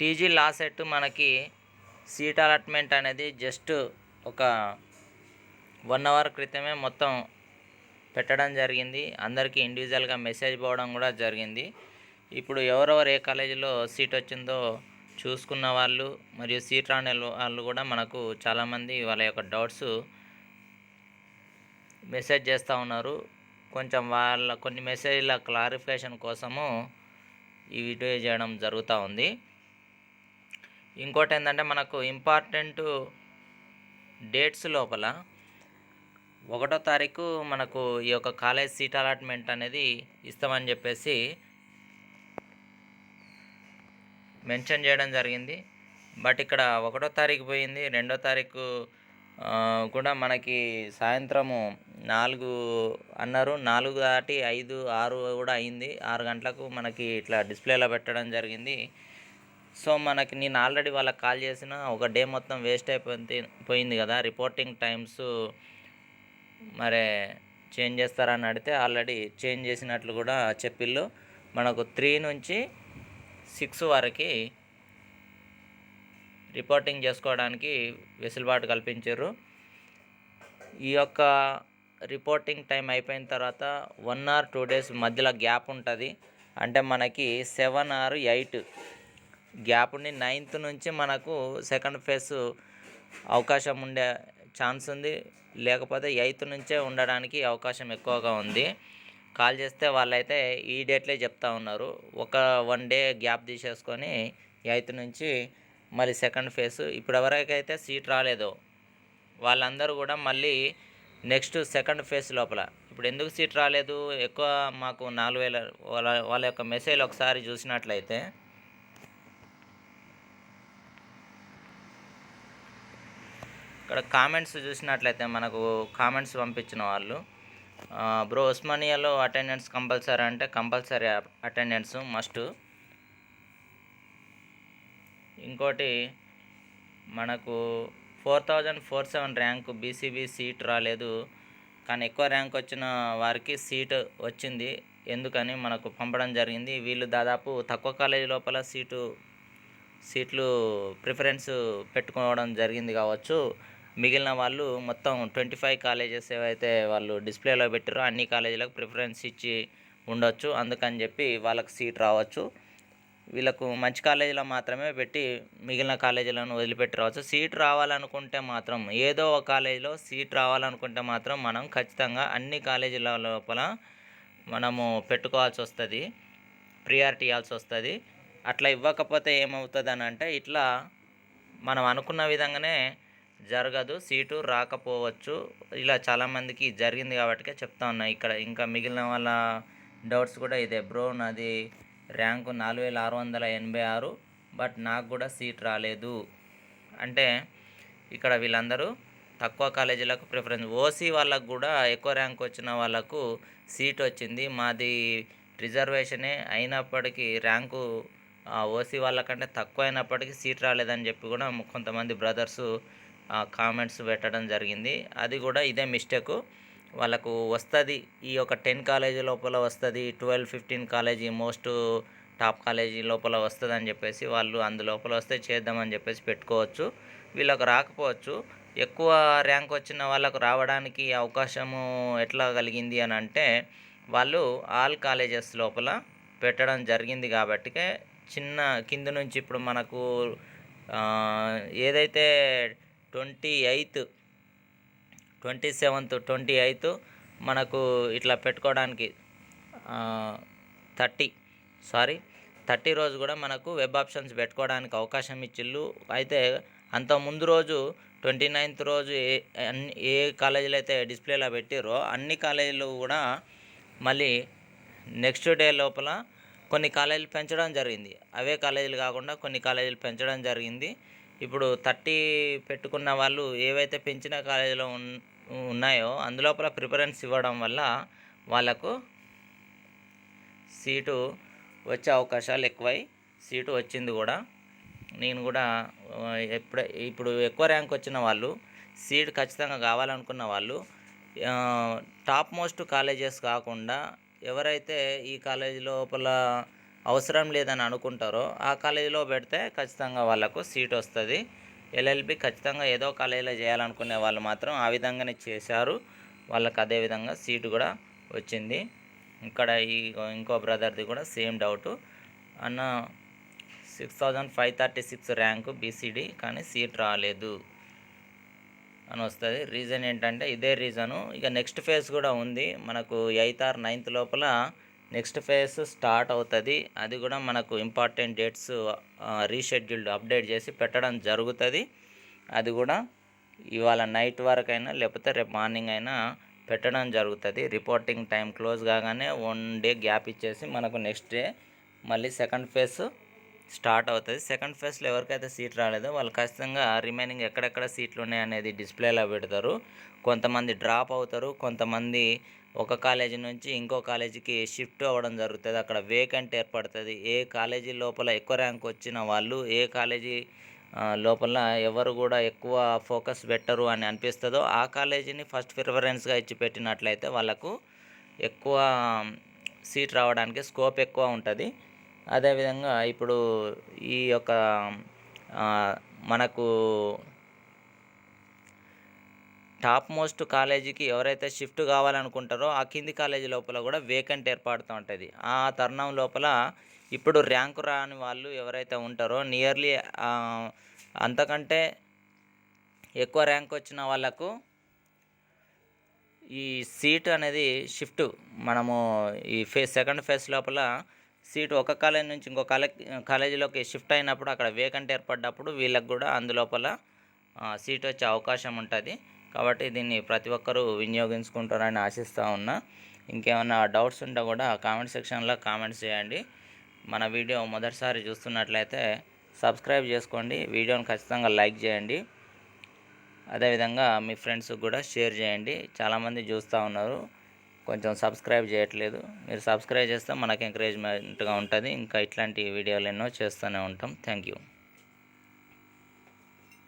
TG LAWCET మనకి seat allotment అనేది just ఒక వన్ అవర్ క్రితమే మొత్తం పెట్టడం జరిగింది. అందరికీ ఇండివిజువల్గా మెసేజ్ పోవడం కూడా జరిగింది. ఇప్పుడు ఎవరెవరు ఏ కాలేజీలో సీట్ వచ్చిందో చూసుకున్న వాళ్ళు మరియు సీట్ రాని వాళ్ళు కూడా మనకు చాలామంది వాళ్ళ యొక్క డౌట్స్ మెసేజ్ చేస్తూ ఉన్నారు. కొంచెం వాళ్ళ కొన్ని మెసేజ్ల క్లారిఫికేషన్ కోసము ఈ వీడియో చేయడం జరుగుతూ ఉంది. ఇంకోటి ఏంటంటే మనకు ఇంపార్టెంట్ డేట్స్ లోపల ఒకటో తారీఖు మనకు ఈ యొక్క కాలేజ్ సీట్ అలాట్మెంట్ అనేది ఇస్తామని చెప్పేసి మెన్షన్ చేయడం జరిగింది. బట్ ఇక్కడ ఒకటో తారీఖు పోయింది. రెండో తారీఖు కూడా మనకి సాయంత్రము నాలుగు అన్నారు. నాలుగు దాటి ఐదు ఆరు కూడా అయింది. ఆరు గంటలకు మనకి ఇట్లా డిస్ప్లేలో పెట్టడం జరిగింది. సో మనకి నేను ఆల్రెడీ వాళ్ళకి కాల్ చేసిన ఒక డే మొత్తం వేస్ట్ అయిపోయింది పోయింది కదా రిపోర్టింగ్ టైమ్స్ మరి చేంజ్ చేస్తారని అడిగితే ఆల్రెడీ చేంజ్ చేసినట్లు కూడా చెప్పిళ్ళు. మనకు త్రీ నుంచి సిక్స్ వరకు రిపోర్టింగ్ చేసుకోవడానికి వెసులుబాటు కల్పించారు. ఈ యొక్క రిపోర్టింగ్ టైం అయిపోయిన తర్వాత వన్ ఆర్ టూ డేస్ మధ్యలో గ్యాప్ ఉంటుంది. అంటే మనకి సెవెన్ ఆర్ ఎయిట్ గ్యాప్ ఉండి నైన్త్ నుంచి మనకు సెకండ్ ఫేజ్ అవకాశం ఉండే ఛాన్స్ ఉంది. లేకపోతే ఎయిత్ నుంచే ఉండడానికి అవకాశం ఎక్కువగా ఉంది. కాల్ చేస్తే వాళ్ళైతే ఈ డేట్లే చెప్తా ఉన్నారు. ఒక వన్ డే గ్యాప్ తీసేసుకొని ఎయిత్ నుంచి మళ్ళీ సెకండ్ ఫేజ్ ఇప్పుడు ఎవరికైతే సీట్ రాలేదో. వాళ్ళందరూ కూడా మళ్ళీ నెక్స్ట్ సెకండ్ ఫేజ్ లోపల. ఇప్పుడు ఎందుకు సీట్ రాలేదు? ఎక్కువ మాకు నాలుగు వేల వాళ్ళ వాళ్ళ యొక్క మెసేజ్ ఒకసారి చూసినట్లయితే ఇక్కడ కామెంట్స్ చూసినట్లయితే మనకు కామెంట్స్ పంపించిన వాళ్ళు బ్రో ఉస్మానియాలో అటెండెన్స్ కంపల్సరీ అంటే కంపల్సరీ అటెండెన్స్ మస్ట్ ఇంకోటి మనకు four thousand four seven rank BCB seat రాలేదు కానీ ఎక్కువ ర్యాంక్ వచ్చిన వారికి సీట్ వచ్చింది. ఎందుకని మనకు పంపడం జరిగింది. వీళ్ళు దాదాపు తక్కువ కాలేజీ లోపల సీటు సీట్లు ప్రిఫరెన్స్ పెట్టుకోవడం జరిగింది కావచ్చు. మిగిలిన వాళ్ళు మొత్తం ట్వంటీ ఫైవ్ కాలేజెస్ ఏవైతే వాళ్ళు డిస్ప్లేలో పెట్టారో అన్ని కాలేజీలకు ప్రిఫరెన్స్ ఇచ్చి ఉండొచ్చు. అందుకని చెప్పి వాళ్ళకి సీట్ రావచ్చు. వీళ్ళకు మంచి కాలేజీలో మాత్రమే పెట్టి మిగిలిన కాలేజీలను వదిలిపెట్టి రావచ్చు. సీట్ రావాలనుకుంటే మాత్రం ఏదో ఒక కాలేజీలో సీట్ రావాలనుకుంటే మాత్రం మనం ఖచ్చితంగా అన్ని కాలేజీల లోపల మనము పెట్టుకోవాల్సి వస్తుంది ప్రియారిటీ ఇవ్వాల్సి వస్తుంది. అట్లా ఇవ్వకపోతే ఏమవుతుంది అని అంటే ఇట్లా మనం అనుకున్న విధంగానే జరగదు సీటు రాకపోవచ్చు. ఇలా చాలామందికి జరిగింది కాబట్టి చెప్తా ఉన్నా. ఇక్కడ ఇంకా మిగిలిన వాళ్ళ డౌట్స్ కూడా ఇదే. బ్రో నాది ర్యాంకు నాలుగు వేల ఆరు వందల ఎనభై ఆరు బట్ నాకు కూడా సీట్ రాలేదు. అంటే ఇక్కడ వీళ్ళందరూ తక్కువ కాలేజీలకు ప్రిఫరెన్స్. ఓసీ వాళ్ళకు కూడా ఎక్కువ ర్యాంక్ వచ్చిన వాళ్ళకు సీట్ వచ్చింది. మాది రిజర్వేషనే అయినప్పటికీ ర్యాంకు ఓసీ వాళ్ళకంటే తక్కువ అయినప్పటికీ సీట్ రాలేదని చెప్పి కూడా కొంతమంది బ్రదర్సు కామెంట్స్ పెట్టడం జరిగింది. అది కూడా ఇదే మిస్టేక్ వాళ్ళకు వస్తుంది ఈ యొక్క టెన్ కాలేజీ లోపల వస్తుంది twelve fifteen college most top college లోపల వస్తుంది అని చెప్పేసి వాళ్ళు అందులోపల వస్తే చేద్దామని చెప్పేసి పెట్టుకోవచ్చు. వీళ్ళకు రాకపోవచ్చు. ఎక్కువ ర్యాంక్ వచ్చిన వాళ్ళకు రావడానికి అవకాశము ఎట్లా కలిగింది అని అంటే వాళ్ళు ఆల్ కాలేజెస్ లోపల పెట్టడం జరిగింది కాబట్టి చిన్న కింద నుంచి ఇప్పుడు మనకు ఏదైతే twenty eighth twenty seventh twenty eighth మనకు ఇట్లా పెట్టుకోవడానికి థర్టీ సారీ థర్టీ రోజు కూడా మనకు వెబ్ ఆప్షన్స్ పెట్టుకోవడానికి అవకాశం ఇచ్చిళ్ళు. అయితే అంత ముందు రోజు ట్వంటీ నైన్త్ రోజు ఏ అన్ని ఏ కాలేజీలు అయితే డిస్ప్లేలో పెట్టారో అన్ని కాలేజీలు కూడా మళ్ళీ నెక్స్ట్ డే లోపల కొన్ని కాలేజీలు పెంచడం జరిగింది. అవే కాలేజీలు కాకుండా కొన్ని కాలేజీలు పెంచడం జరిగింది. ఇప్పుడు థర్టీ పెట్టుకున్న వాళ్ళు ఏవైతే పెంచిన కాలేజీలో ఉన్ ఉన్నాయో అందులోపల ప్రిఫరెన్స్ ఇవ్వడం వల్ల వాళ్ళకు సీటు వచ్చే అవకాశాలు ఎక్కువై సీటు వచ్చింది కూడా. నేను కూడా ఎప్పుడ ఇప్పుడు ఎక్కువ ర్యాంక్ వచ్చిన వాళ్ళు సీట్ ఖచ్చితంగా కావాలనుకున్న వాళ్ళు టాప్ మోస్ట్ కాలేజెస్ కాకుండా ఎవరైతే ఈ కాలేజీ లోపల అవసరం లేదని అనుకుంటారో ఆ కాలేజీలో పెడితే ఖచ్చితంగా వాళ్ళకు సీట్ వస్తుంది. ఎల్ఎల్బి ఖచ్చితంగా ఏదో కాలేజీలో చేయాలనుకునే వాళ్ళు మాత్రం ఆ విధంగానే చేశారు. వాళ్ళకి అదే విధంగా సీటు కూడా వచ్చింది. ఇక్కడ ఈ ఇంకో బ్రదర్ది కూడా సేమ్ డౌట్. అన్న six thousand five thirty six rank BCD కానీ సీట్ రాలేదు అని వస్తుంది. రీజన్ ఏంటంటే ఇదే రీజను. ఇక నెక్స్ట్ ఫేజ్ కూడా ఉంది. మనకు ఎయిత్ ఆర్ నైన్త్ లోపల నెక్స్ట్ ఫేజ్ స్టార్ట్ అవుతుంది. అది కూడా మనకు ఇంపార్టెంట్ డేట్స్ రీషెడ్యూల్డ్ అప్డేట్ చేసి పెట్టడం జరుగుతుంది. అది కూడా ఇవాళ నైట్ వరకు అయినా లేకపోతే రేపు మార్నింగ్ అయినా పెట్టడం జరుగుతుంది. రిపోర్టింగ్ టైం క్లోజ్ కాగానే వన్ డే గ్యాప్ ఇచ్చేసి మనకు నెక్స్ట్ డే మళ్ళీ సెకండ్ ఫేజ్ స్టార్ట్ అవుతుంది. సెకండ్ ఫేజ్లో ఎవరికైతే సీట్ రాలేదో వాళ్ళు ఖచ్చితంగా రిమైనింగ్ ఎక్కడెక్కడ సీట్లు ఉన్నాయనేది డిస్ప్లేలో పెడతారు. కొంతమంది డ్రాప్ అవుతారు. కొంతమంది ఒక కాలేజీ నుంచి ఇంకో కాలేజీకి షిఫ్ట్ అవ్వడం జరుగుతుంది. అక్కడ వేకెంట్ ఏర్పడుతుంది. ఏ కాలేజీ లోపల ఎక్కువ ర్యాంక్ వచ్చిన వాళ్ళు ఏ కాలేజీ లోపల ఎవరు కూడా ఎక్కువ ఫోకస్ పెట్టరు అని అనిపిస్తుందో ఆ కాలేజీని ఫస్ట్ ప్రిఫరెన్స్గా ఇచ్చి పెట్టినట్లయితే వాళ్ళకు ఎక్కువ సీట్ రావడానికి స్కోప్ ఎక్కువ ఉంటుంది. అదేవిధంగా ఇప్పుడు ఈ యొక్క మనకు టాప్ మోస్ట్ కాలేజీకి ఎవరైతే షిఫ్ట్ కావాలనుకుంటారో ఆ కింది కాలేజీ లోపల కూడా వేకెంట్ ఏర్పడుతూ ఉంటుంది. ఆ తరుణం లోపల ఇప్పుడు ర్యాంకు రాని వాళ్ళు ఎవరైతే ఉంటారో నియర్లీ అంతకంటే ఎక్కువ ర్యాంక్ వచ్చిన వాళ్ళకు ఈ సీట్ అనేది షిఫ్ట్ మనము ఈ ఫేజ్ సెకండ్ ఫేజ్ లోపల సీటు ఒక కాలేజ్ నుంచి ఇంకో కాలేజ్ కాలేజీలోకి షిఫ్ట్ అయినప్పుడు అక్కడ వేకెంట్ ఏర్పడ్డప్పుడు వీళ్ళకి కూడా అందులోపల సీట్ వచ్చే అవకాశం ఉంటుంది. కాబట్టి దీన్ని ప్రతి ఒక్కరూ వినియోగించుకుంటారని ఆశిస్తూ ఉన్నా. ఇంకేమైనా డౌట్స్ ఉంటే కూడా కామెంట్ సెక్షన్లో కామెంట్స్ చేయండి. మన వీడియో మొదటిసారి చూస్తున్నట్లయితే సబ్స్క్రైబ్ చేసుకోండి. వీడియోని ఖచ్చితంగా లైక్ చేయండి. అదేవిధంగా మీ ఫ్రెండ్స్ కూడా షేర్ చేయండి. చాలామంది చూస్తూ ఉన్నారు. కొంచెం సబ్స్క్రైబ్ చేయట్లేదు. మీరు సబ్స్క్రైబ్ చేస్తే మనకు ఎంకరేజ్మెంట్గా ఉంటుంది. ఇంకా ఇట్లాంటి వీడియోలు ఎన్నో చేస్తూనే ఉంటాం. Thank you.